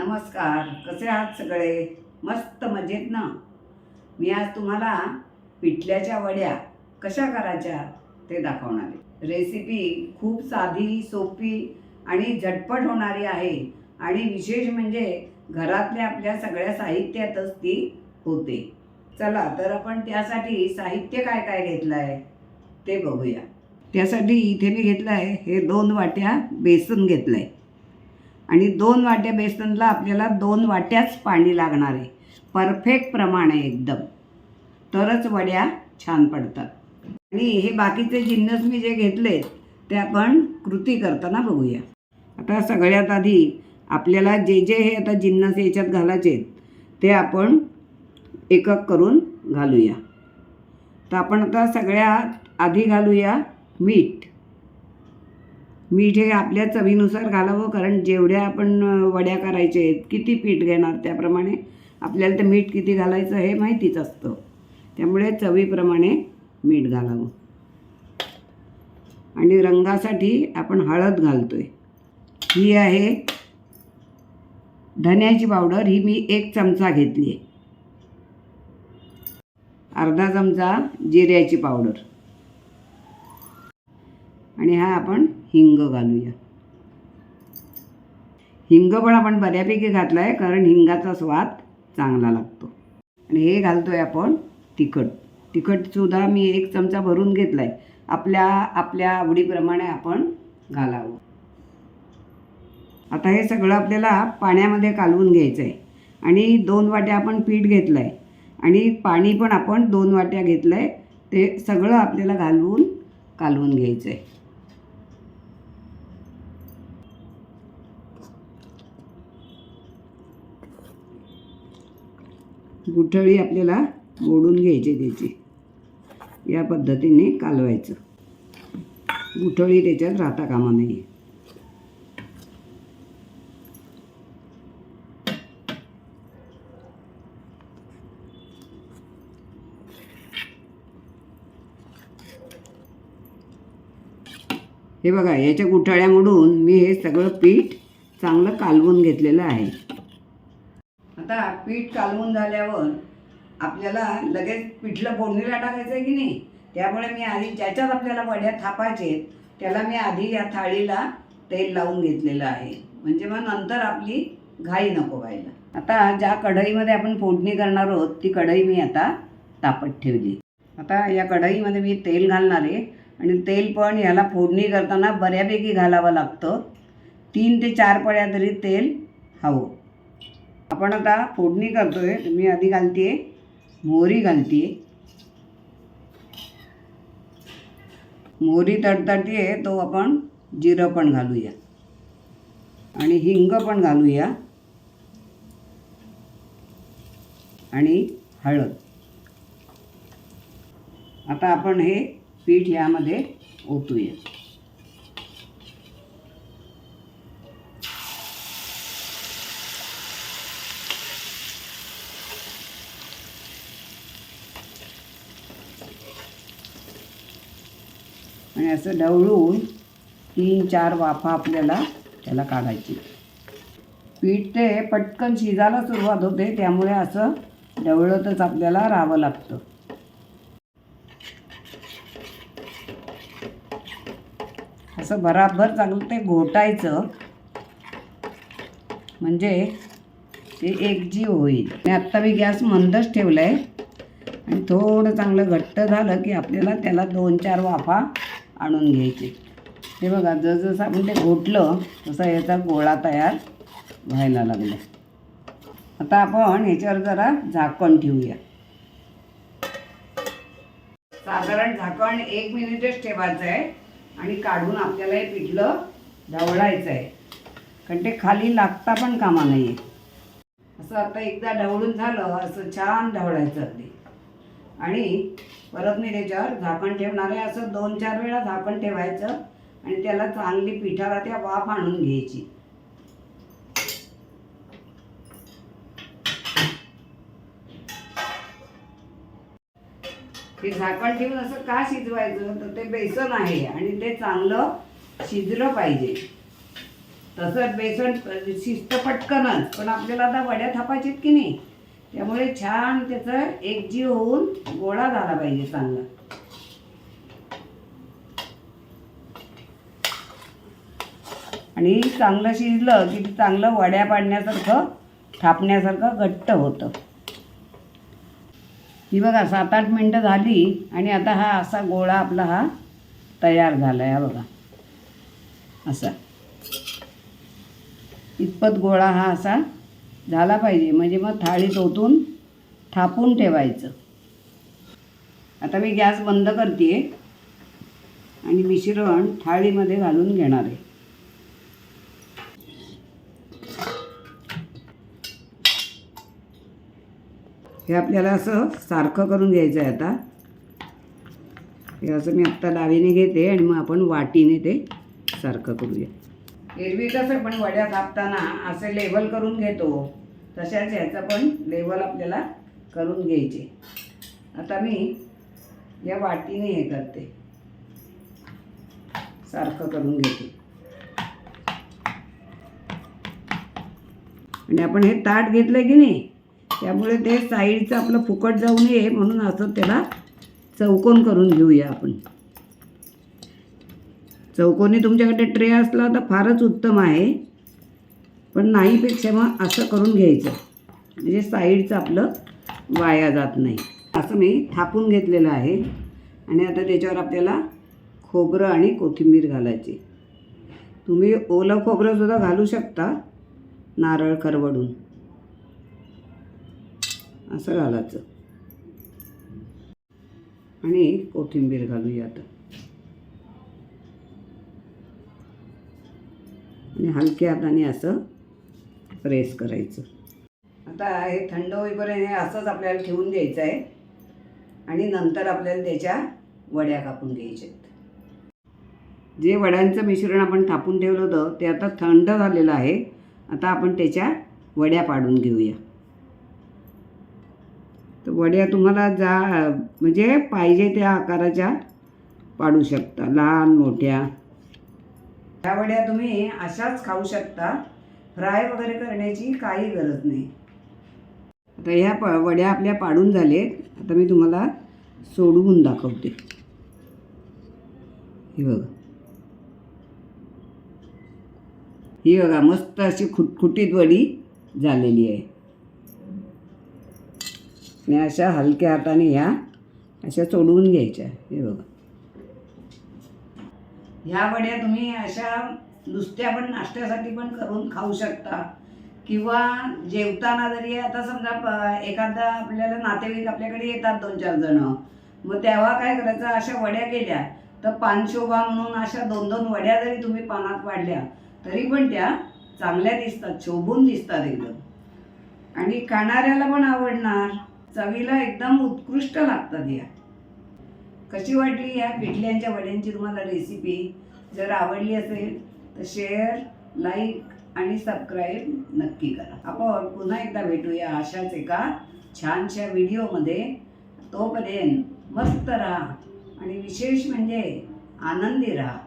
नमस्कार. कसे आहात सगळे? मस्त मजेत ना? मी आज तुम्हाला पिठल्याच्या वड्या कशा करायच्या ते दाखवणार आहे. रेसिपी खूप साधी सोपी आणि झटपट होणारी आहे आणि विशेष म्हणजे घरातल्या आपल्या सगळ्या साहित्यातच ती होते. चला तर आपण त्यासाठी साहित्य काय काय घेतलं आहे ते बघूया. त्यासाठी इथे मी घेतलं आहे हे दोन वाट्या बेसन घेतलं आहे आणि दोन वाट्या बेसनला आपल्याला दोन वाट्याच पाणी लागणार आहे. परफेक्ट प्रमाण आहे एकदम. तरच वड्या छान पडतात. आणि हे बाकीचे जिन्नस मी जे घेतले ते आपण कृती करताना बघूया. आता सगळ्यात आधी आपल्याला जे जे हे आता जिन्नस याच्यात घालायचे ते आपण एकक करून घालूया. तर आपण आता सगळ्यात आधी घालूया मीठ. मीठ हे आपल्या चवीनुसार घालावं कारण जेवढ्या आपण वड्या करायचे आहेत किती पीठ घेणार त्याप्रमाणे आपल्याला ते मीठ किती घालायचं हे माहितीच असतं. त्यामुळे चवीप्रमाणे मीठ घालावं. आणि रंगासाठी आपण हळद घालतो आहे ही आहे धन्याची पावडर ही मी एक चमचा घेतली आहे. अर्धा चमचा जिऱ्याची पावडर. आणि हा आपण हिंग घालूया. हिंग पण आपण बऱ्यापैकी घातला आहे कारण हिंगाचा स्वाद चांगला लागतो. आणि हे घालतो आहे आपण तिखट. तिखटसुद्धा मी एक चमचा भरून घेतला आहे आपल्या आपल्या आवडीप्रमाणे आपण घालावं. आता हे सगळं आपल्याला पाण्यामध्ये कालवून घ्यायचं आहे आणि दोन वाट्या आपण पीठ घेतलं आहे आणि पाणी पण आपण दोन वाट्या घेतलं आहे ते सगळं आपल्याला घालवून कालवून घ्यायचं आहे गुठळी आपल्याला मोडून घ्यायची त्याची. या पद्धतीने कालवायचं. गुठळी त्याच्यात राहता कामा नाही हे बघा याच्या गुठळ्यामोडून मी हे सगळं पीठ चांगलं कालवून घेतलेलं आहे. आता पीठ कालवून झाल्यावर आपल्याला लगेच पिठलं फोडणीला टाकायचं आहे की नाही? त्यामुळे मी आधी ज्याच्यात आपल्याला वड्या थापायचे त्याला मी आधी या थाळीला तेल लावून घेतलेलं आहे. म्हणजे मग नंतर आपली घाई नको व्हायला. आता ज्या कढईमध्ये आपण फोडणी करणार आहोत ती कढई मी आता तापत ठेवली. आता या कढईमध्ये मी तेल घालणार आहे आणि तेल पण ह्याला फोडणी करताना बऱ्यापैकी घालावं लागतं. तीन ते चार पड्या तरी तेल हवं. आपण आता फोडणी करतोय. मी आधी घालते मोहरी घालते मोहरी तडतडते तो आपण जिरं पण घालूया. आणि हिंग पण घालूया. आणि हळद. आता आपण हे पीठ यामध्ये ओतूया. आणि असं ढवळून तीन चार वाफा आपल्याला त्याला काढायची. पीठ ते पटकन शिजायला सुरुवात होते त्यामुळे असं ढवळतच आपल्याला राहावं लागतं. असं बराबर चांगलं ते घोटायचं म्हणजे ते एकजीव होईल. आणि आत्ता मी गॅस मंदच ठेवला आहे आणि थोडं चांगलं घट्ट झालं की आपल्याला त्याला दोन चार वाफा आणून घ्यायचे. ते बघा जसजसं आपण ते घोटलं तसा याचा गोळा तयार व्हायला लागला. आता आपण ह्याच्यावर जरा झाकण ठेवूया. साधारण झाकण एक मिनिटच ठेवायचं आहे आणि काढून आपल्याला हे पिठलं ढवळायचं आहे. कारण ते खाली लागता पण कामा नाही आहे असं आता एकदा ढवळून झालं असं छान ढवळायचं अगदी. आणि परत मी त्याच्यावर झाकण ठेवणार आहे. असं दोन चार वेळा झाकण ठेवायचं आणि त्याला चांगली पिठाला त्या वाफ आणून घ्यायची. ते झाकण ठेवून असं का शिजवायचं? तर ते बेसन आहे आणि ते चांगलं शिजलं पाहिजे. तसंच बेसन शिस्त पटकनच पण आपल्याला आता वड्या थापायचेत की नाही? त्यामुळे छान त्याचं एकजीव होऊन गोळा झाला पाहिजे चांगला. आणि चांगलं शिजलं की ते चांगलं वड्या पाडण्यासारखं थापण्यासारखं घट्ट होतं. ही बघा सात आठ मिनटं झाली आणि आता हा असा गोळा आपला हा तयार झाला आहे हा बघा. असा. इतपत गोळा हा असा झाला पाहिजे. म्हणजे मग थाळीत ओतून थापून ठेवायचं. आता मी गॅस बंद करते आणि मिश्रण थाळीमध्ये घालून घेणार आहे. हे आपल्याला असं सारखं करून घ्यायचं आहे आता. हे असं मी आत्ता डावीने घेते आणि मग आपण वाटीने ते सारखं करूया. एरवी कसं पण वड्या कापताना असे लेवल करून घेतो तशाच ह्याचं पण लेवल आपल्याला करून घ्यायचे. आता मी या वाटीने हे करते. सारखं करून घेते. आणि आपण हे ताट घेतलं की नाही त्यामुळे ते साईडचं आपलं फुकट जाऊ नये म्हणून असं त्याला चौकोन करून घेऊया आपण. चौकोनी तुमच्याकडे ट्रे असला तर फारच उत्तम आहे. पण नाहीपेक्षा मग असं करून घ्यायचं. म्हणजे साईडचं आपलं वाया जात नाही. असं मी थापून घेतलेलं आहे. आणि आता त्याच्यावर आपल्याला खोबरं आणि कोथिंबीर घालायची. तुम्ही ओलं खोबरंसुद्धा घालू शकता नारळ करवडून असं घालायचं. आणि कोथिंबीर घालूया आता आणि हलक्या हाताने असं प्रेस करायचं. आता हे थंड होईपर्यंत हे असंच आपल्याला ठेवून द्यायचं आहे. आणि नंतर आपल्याला त्याच्या वड्या कापून घ्यायच्यात. आहेत जे वड्यांचं मिश्रण आपण थापून ठेवलं होतं ते आता थंड झालेलं आहे. आता आपण त्याच्या वड्या पाडून घेऊया. तर वड्या तुम्हाला जा म्हणजे पाहिजे त्या आकाराच्या पाडू शकता. लहान मोठ्या. ह्या वड्या तुम्ही अशाच खाऊ शकता. फ्राय वगैरे करण्याची काही गरज नाही. आता ह्या प वड्या आपल्या पाडून झालेत. आता मी तुम्हाला सोडवून दाखवते. ही बघा. ही बघा मस्त अशी खुटखुटीत वडी झालेली आहे. आणि अशा हलक्या हाताने ह्या अशा सोडवून घ्यायच्या. हे बघा. ह्या वड्या तुम्ही अशा नुसत्या पण नाश्त्यासाठी पण करून खाऊ शकता. किंवा जेवताना जरी आता समजा एखादा आपल्याला नातेवाईक आपल्याकडे येतात दोन चार जण. मग तेव्हा काय करायचं अशा वड्या केल्या तर पानशोभा म्हणून अशा दोन दोन वड्या जरी तुम्ही पानात वाढल्या तरी पण त्या चांगल्या दिसतात शोभून दिसतात एकदम. आणि खाणाऱ्याला पण आवडणार. चवीला एकदम उत्कृष्ट लागतात या. कशी वाटली या पिठल्यांच्या वड्यांची तुम्हाला रेसिपी जर आवडली असेल तर शेअर लाईक आणि सबस्क्राईब नक्की करा. आपण पुन्हा एकदा भेटूया अशाच एका छानशा व्हिडिओमध्ये तोपर्यंत मस्त राहा आणि विशेष म्हणजे आनंदी राहा.